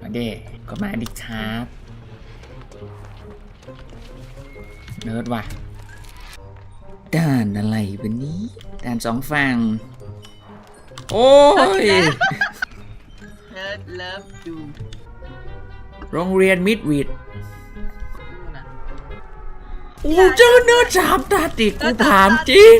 มาเด้ก็มาดิครับเนิร์ดว่ะด่านอะไรวันนี้ด่านสองฝั่ง โอ้ยเลิฟเลิฟดูโรงเรียนมิดวิดดูนะอู้เจอเนื้อสามตาติดกูถามจริง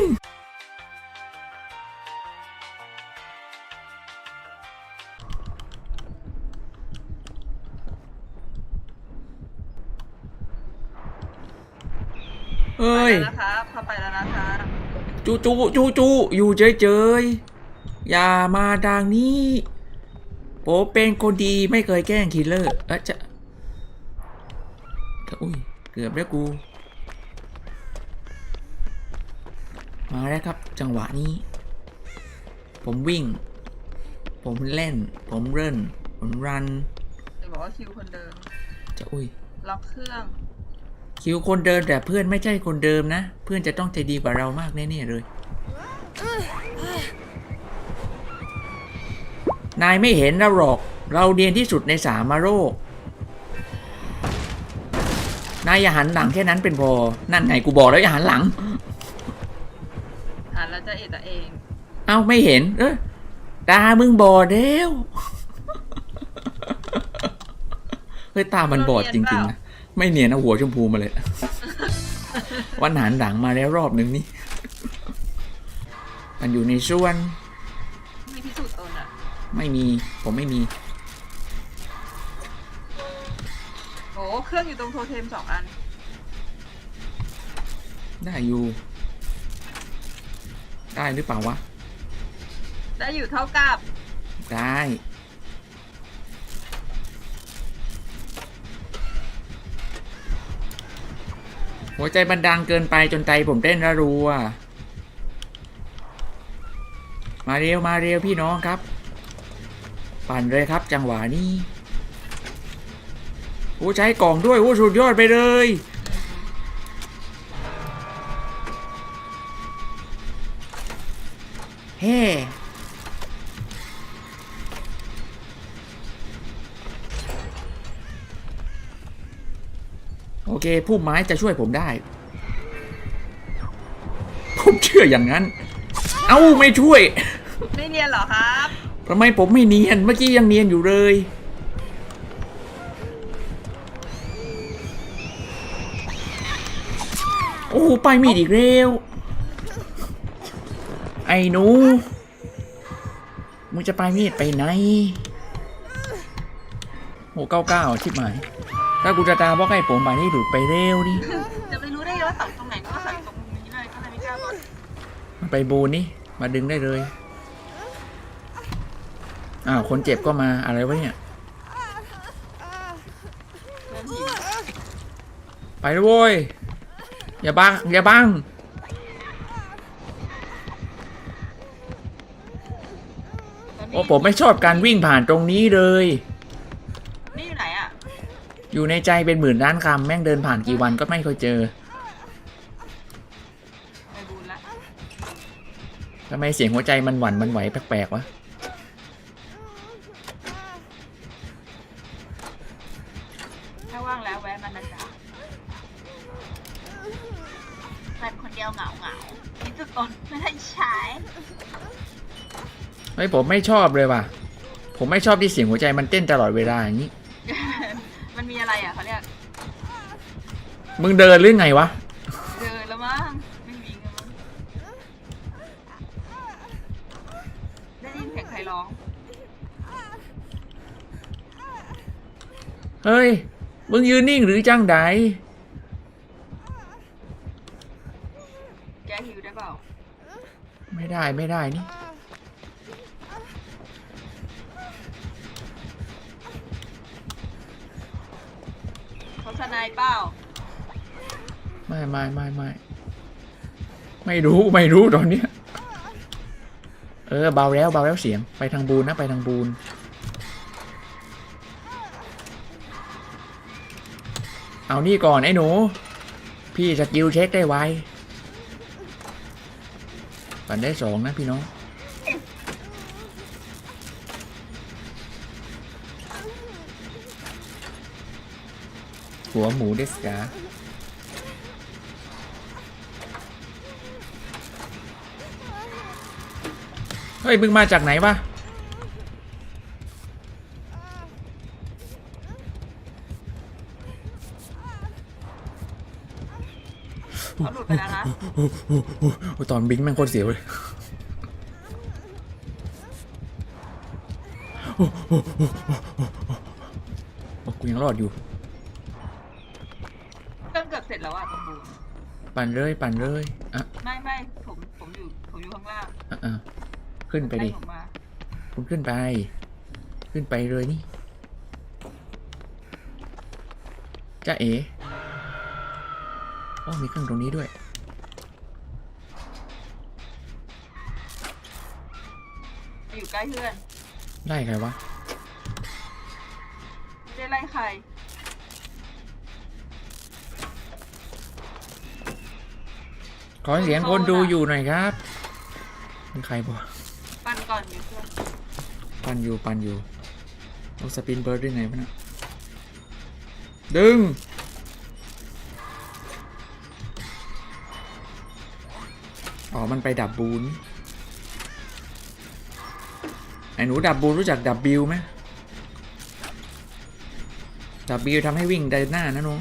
เฮ้ยไปแล้วนะครับเข้าไปแล้วนะครับจูจูจูจูอยู่เฉยเฉยๆอย่ามาทางนี้ผมเป็นคนดีไม่เคยแกล้งคิลเลอร์เอะจะอุ้ยเกือบแล้วกู มาแล้วครับจังหวะนี้ ผมวิ่ง ผมเล่น ผมเล่นผมรันจะบอกว่าคิวคนเดิมจะอุ้ยล็อกเครื่อง คิวคนเดิมแต่เพื่อนไม่ใช่คนเดิมนะ เพื่อนจะต้องใจดีกว่าเรามากแน่ๆเลย นายไม่เห็นเราหรอก เราเรียนที่สุดในสามาโรคนายอย่าหันหลังแค่นั้นเป็นพอ นั่นไงกูบอกแล้วอย่าหันหลัง อ่านแล้วจะเอะตัวเอง เอ้าไม่เห็น เออตามึงบอดแล้ว เฮ้ยตามันบอดจริงๆนะ ไม่เนียนเอาหัวชมพูมาเลย วันหันหลังมาแล้วรอบนึงนี่ มันอยู่ในส่วนมีพิสูจน์ตนอะไม่มี ผมไม่มี โอ้เครื่องอยู่ตรงโทเทมสองอัน ได้อยู่ ได้หรือเปล่าวะ ได้อยู่เท่ากับ ได้ หัวใจบันดังเกินไปจนใจผมเต้นระรัว มาเร็วมาเร็วพี่น้องครับ ปั่นเลยครับจังหวะนี้โอ้ใช้กล่องด้วยโอ้สุดยอดไปเลย เฮ้ โอเคผู้ไม้จะช่วยผมได้ ผมเชื่ออย่างนั้น เอ้าไม่ช่วย ไม่เนียนเหรอครับทำไมผมไม่เนียน เมื่อกี้ยังเนียนอยู่เลยโอ้ไปมีดอีกเร็ว ไอ้หนูมึงจะไปมีดไปไหนโอ้เก้าเก้าชิบหมาย ถ้ากูจะตาบอกให้ผมไปนี่หลุดไปเร็วดิจะไม่รู้ได้ไงว่าสั่งตรงไหนก็สั่งตรงนี้เลยก็เลยไม่กล้าบอกมาไปบูนนี่มาดึงได้เลยอ้าวคนเจ็บก็มาอะไรวะเนี่ยเพื่อนหิวไปเลยโว้ยอย่าบังอย่าบังแล้วนี่โอ้ผมไม่ชอบการวิ่งผ่านตรงนี้เลยนี่อยู่ไหนอะ อยู่ในใจเป็นหมื่นล้านคำแม่งเดินผ่านกี่วันก็ไม่เคยเจอไปบูนละทำไมเสียงหัวใจมันหวั่นมันไหวแปลกๆวะถ้าว่างแล้วแวะมานะจ๊ะเป็นคนเดียวเหงาเหงาๆพิสูจน์ตนไม่ได้ใช้เฮ้ยผมไม่ชอบเลยว่ะ ผมไม่ชอบที่เสียงหัวใจมันเต้นตลอดเวลาอย่างนี้มัน มึงเดินหรือไงวะ เดินแล้วมั้งไม่มีกันมั้งได้ยินเสียงใครร้องเฮ้ย มึงยืนนิ่งหรือจังไดแกหิวได้เปล่าไม่ได้ไม่ได้นี่ เขาสนายเปล่า ไม่ไม่ไม่ไม่ไม่รู้ไม่รู้ตอนเนี้ยเออเบาแล้วเบาแล้วเสียงไปทางบูนนะไปทางบูนเอานี่ก่อนไอ้หนู พี่สกิลเช็คได้ไวปันได้สองนะพี่น้องหัวหมูเดสกา เฮ้ยมึงมาจากไหนวะเขาหลุดไปแล้วนะโอ้โหโอ้โหโอ้โหตอนบิงแม่งโคตรเสียวเลยโอ้โหโอ้โหโอ้โหโอ้กูยังรอดอยู่ เครื่องเกือบเสร็จแล้วอะตรงบูนปั่นเลย ปั่นเลยอะไม่ไม่ผมผมอยู่ผมอยู่ข้างล่างอะอะ ขึ้นไปดิให้ผมมาคุณขึ้นไป ขึ้นไปเลยนี่จ้าเอ๋โอ้มีเครื่องตรงนี้ด้วยอยู่ใกล้เพื่อน ไล่ใครวะ ไม่ได้ไล่ใคร ขอเสียงคนดูอยู่หน่อยครับเป็นใครบ่ ปั่นก่อนอยู่เพื่อนปันอยู่ปันอยู่เอาสปินเบิร์ดได้ไงวะเนะดึง อ๋อ มันไปดับบูนไอ้หนูดับบูนรู้จักดับบิวไหมดับบิวทำให้วิ่งเดินหน้านะน้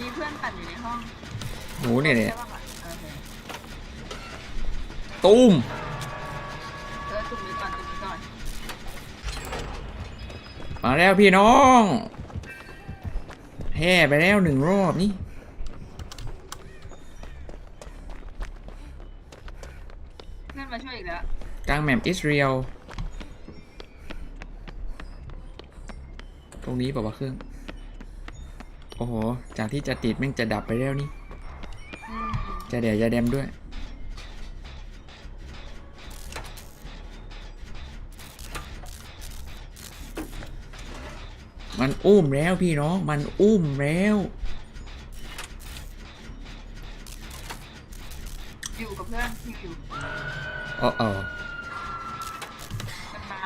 มีเพื่อนปั่นอยู่ในห้องหนูเนี่ยเนี่ยใช่ปะโอเคตุ้มเออจุ่มนี้ก่อนจุ่มนี้ก่อนมาแล้วพี่น้องแห่ไปแล้วหนึ่งรอบนี่เพื่อนมาช่วยอีกแล้วกลางแมปอิสเรียลตรงนี้บอกว่าวะเครื่อง โอ้โห จากที่จะติดแม่งจะดับไปแล้วนี่อืมจะเดี๋ยวจะแดมด้วย มันอุ้มแล้วพี่น้อง มันอุ้มแล้วอยู่กับเพื่อนที่อยู่อ๋ออ๋อมันมา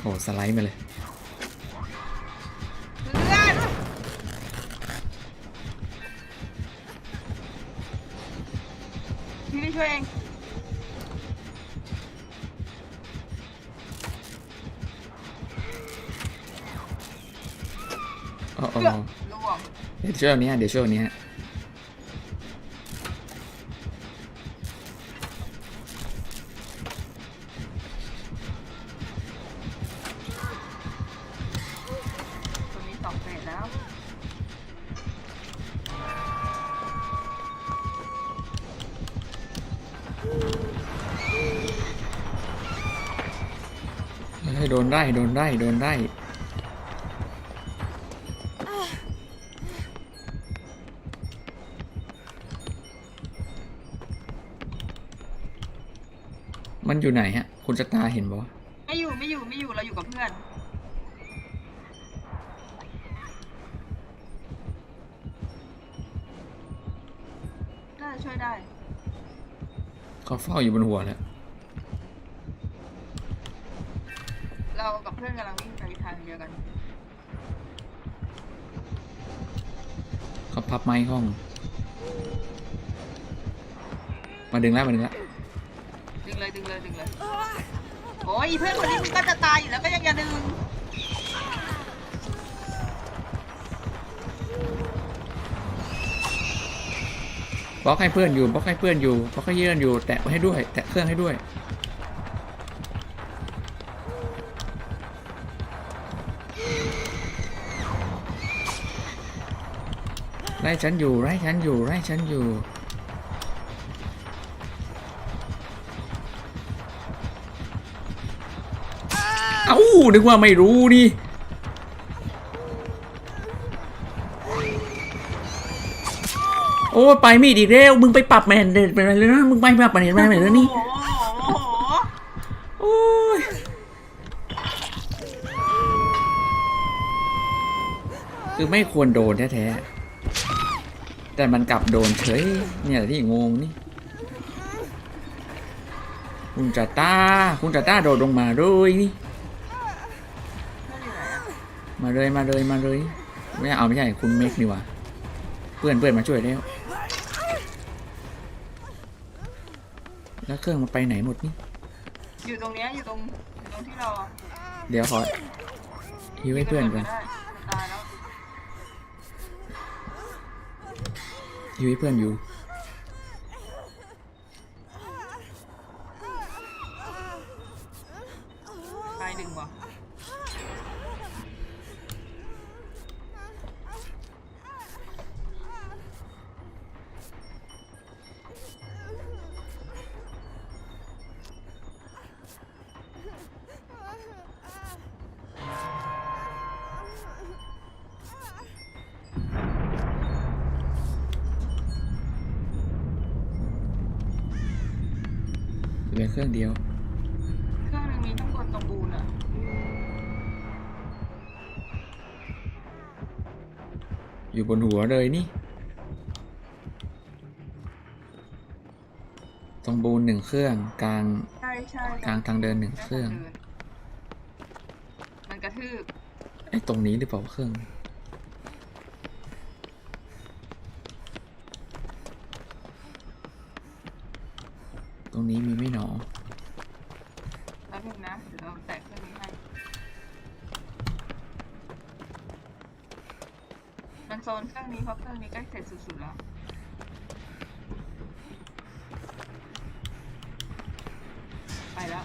โอ้สไลด์มาเลย เดี๋ยวช่วงนี้ฮะเดี๋ยวช่วงนี้ฮะตัวนี้สองเฟสแล้วให้โดนได้โดนได้โดนได้ มันอยู่ไหนฮะ คุณสตาร์เห็นบ่วะไม่อยู่ไม่อยู่ไม่อยู่เราอยู่กับเพื่อน น่าจะช่วยได้ เขาเฝ้าอยู่บนหัวแล้วเรากับเพื่อนกำลังวิ่งไปทางเดียวกัน เขาพับไม้ห้อง มาดึงแล้วมาดึงแล้ว ดึงเลยดึงเลยดึงเลยโอ้ยเพื่อนคนนี้มันก็จะตายอยู่แล้วก็ยังจะดึงบล็อกให้เพื่อนอยู่บล็อกให้เพื่อนอยู่บล็อกให้เยื่อนอยู่ แตะให้ด้วย แตะเครื่องให้ด้วยไล่ฉันอยู่ไล่ฉันอยู่ไล่ฉันอยู่ อ้านึกว่าไม่รู้นี่โอ้ไปไม่ดีกแล้วมึงไปปรับแมนเด็ดไปเลยนะมึงไปปรับแมนเด็ดไปเลยนะนี่โอ้ยคือไม่ควรโดนแท้ๆแต่มันกลับโดนเฉยเนี่ยที่งงนี่คุณจัตตาคุณจัตตาโดดลงมาเลยนี่ มาเลยมาเลยมาเลยไม่เอาไม่ใช่คุณเมกนี่หว่าเพื่อนเพื่อนมาช่วยแล้ว แล้วเครื่องมันไปไหนหมดนี่อยู่ตรงเนี้ยอยู่ตรงอยู่ตรงที่เราเดี๋ยวขอฮิวให้เพื่อนก่อนได้ตายแล้วฮิวให้เพื่อนอยู่ ลือเครื่องเดียว เครื่องหนึงมีข้างบนตรงบูนอะอยู่บนหัวเลยนี่ตรงบูนหนึ่งเครื่องกลางใช่ใช่กลางทางเดินหนึ่งเครื่อง มันกระทืบไอ้ตรงนี้หรือเปล่าเครื่อง รงนี้มีไหม่หนอแป๊บนึงนะเดี๋ยวเราแตะเครื่องนี้ให้มันโซนเครื่องนี้เพราะเครื่องนี้ใกล้เสร็จสุดๆแล้วไปแล้ว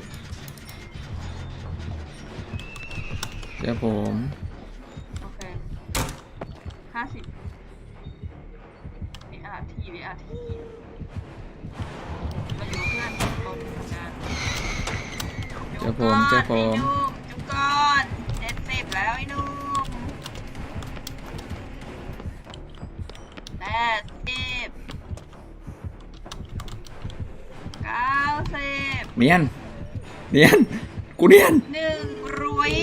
เจอผมโอเคห้าสิบวิอาทีวิอาทีเรา ผมเจอผมไอ้นุ่มจุกก้อนเจ็ดสิบแล้วไอ้นุ่มแปดสิบเก้าสิบเนียนเนียนกูเนียนหนึ่งรุย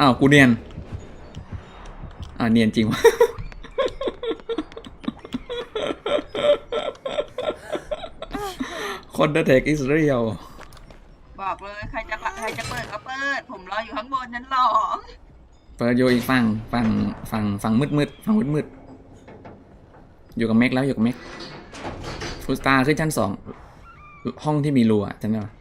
อ้าวกูเนียนอ่าเนียนจริงวะคนเดอร์เทคอิสเรียลบอกเลยใค รจะใครจะเปิดก็เปิด ผมรออยู่ข้างบนชั้นสองเปิดอยู่อีกฝั่งฝั่งฝั่งฝั่งมืดมืดๆฝั่งมืดมืดๆอยู่กับเมกแล้วอยู่กับเมกฟูสตาร์ขึ้นชั้นสองห้องที่มีรูอะจำได้ปะ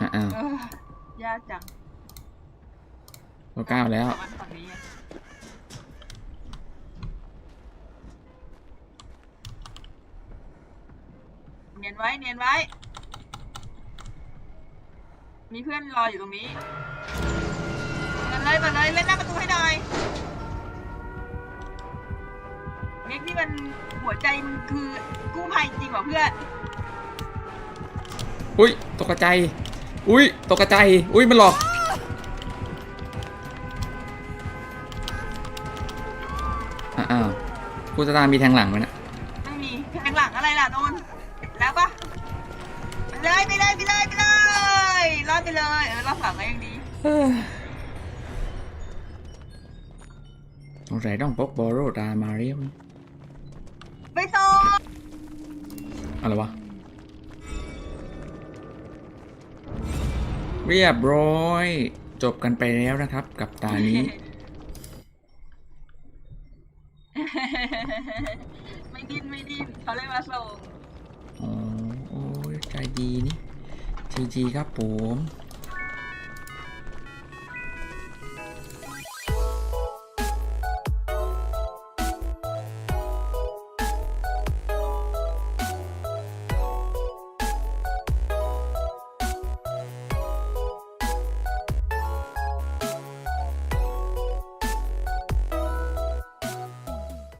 อะอ้าวเออยากจังเราก้าวแล้วต่มันฝั่งนี้ไงเนียนไว้เนียนไว้ มีเพื่อนรออยู่ตรงนี้มาเลยมาเลยเล่นหน้าประตูให้หน่อยเมกนี่มันหัวใจมันคือกู้ภัยจริงเหรอเพื่อนอุ้ยตกใจอุ้ยตกใจอุ้ยมันหลอกอะอ้าวฟูสตาร์มีแทงหลังไหมนะไม่มีแทงหลังอะไรล่ะโนนแล้วปะไปเลยไปเลยไปเลยไปเลย รอดไปเลย เออรอดหลังก็ยังดี สงสัยต้องพกบอโรดามาเรียมไปส่งอะไรวะ เรียบร้อย จบกันไปแล้วนะครับกับตานี้ ไม่ดิ้นไม่ดิ้นเขาเลยมาส่ง อ๋อ โอ้ยใจดีนี่ GG ครับผม